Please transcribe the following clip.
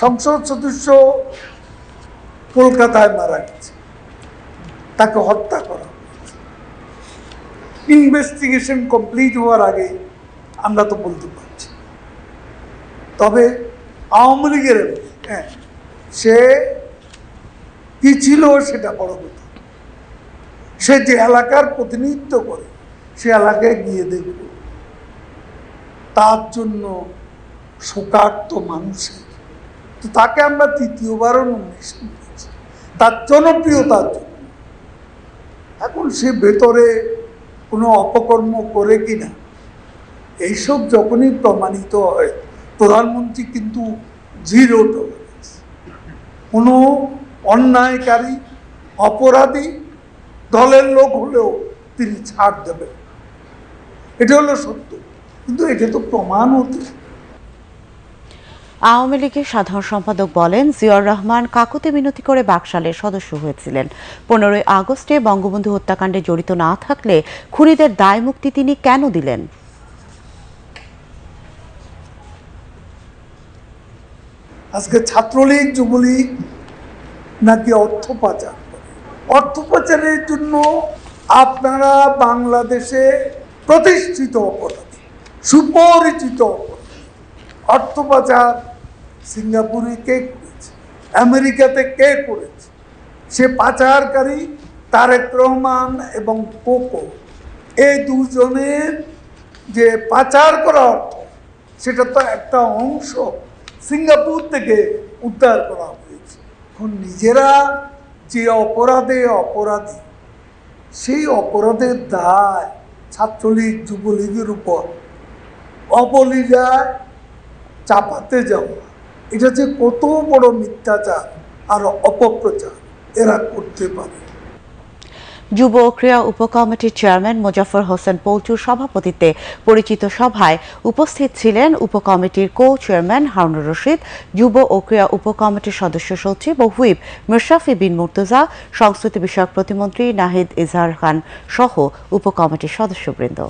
সংসদ সদস্য কলকাতায় মারা গেছে। তাকে হত্যা করা ইনভেস্টিগেশন কমপ্লিট হওয়ার আগে আমরা তো বলতে পারছি। তবে আওয়ামী লীগের হ্যাঁ সে কি ছিল সেটা বড় কথা। সে যে এলাকার প্রতিনিধিত্ব করে, সে এলাকায় গিয়ে দেখবে তার জন্য শোকার্ত মানুষের তো তাকে আমরা তৃতীয়বারও নমিনেশন দিয়েছি। তার জনপ্রিয়তার জন্য এখন সে ভেতরে কোনো অপকর্ম করে কি না এইসব যখনই প্রমাণিত হয়, প্রধানমন্ত্রী কিন্তু জিরো টলারেন্স কোনো অন্যায়কারী, অপরাধী দলের লোক হলেও তিনি ছাড় দেবেন। এটা হলো সত্য। কিন্তু এটা তো প্রমাণ হতে আওয়ামী লীগের সাধারণ সম্পাদক বলেন, জিয়াউর রহমান কাকুতে মিনতি করে বাকশালের সদস্য হয়েছিলেন। পনেরোই আগস্টে বঙ্গবন্ধু হত্যাকাণ্ডে জড়িত না থাকলে খুনিদের দায় মুক্তি তিনি কেন দিলেন? আজকে ছাত্রলীগ, যুবলীগ নাকি অর্থ পাচার অর্থ পাচারের জন্য আপনারা বাংলাদেশে প্রতিষ্ঠিত অপরাধী, সুপরিচিত অপরাধী। অর্থ পাচার সিঙ্গাপুরে কে করেছে? আমেরিকাতে কে করেছে? সে পাচারকারী তারেক রহমান এবং কোকো। এই দুজনের যে পাচার করা অর্থ সেটা তো একটা অংশ সিঙ্গাপুর থেকে উদ্ধার করা হয়েছে। এখন নিজেরা যে অপরাধে অপরাধী, সেই অপরাধের দায় ছাত্রলীগ, যুবলীগের উপর। অবলীলায় চাপাতে যাওয়া এটা যে কত বড় মিথ্যাচার আর অপপ্রচার এরা করতে পারে। যুব ক্রীড়া উপকমিটির চেয়ারম্যান মোজাফর হোসেন পৌচুর সভাপতিত্বে পরিচিত সভায় উপস্থিত ছিলেন উপকমিটির কো চেয়ারম্যান হারুনুর রশিদ, যুব ও ক্রীড়া উপকমিটির সদস্য সচিব ও হুইপ মুশরাফি বিন মুর্তজা, সংস্কৃতি বিষয়ক প্রতিমন্ত্রী নাহিদ ইজহার খান সহ উপকমিটির সদস্যবৃন্দ।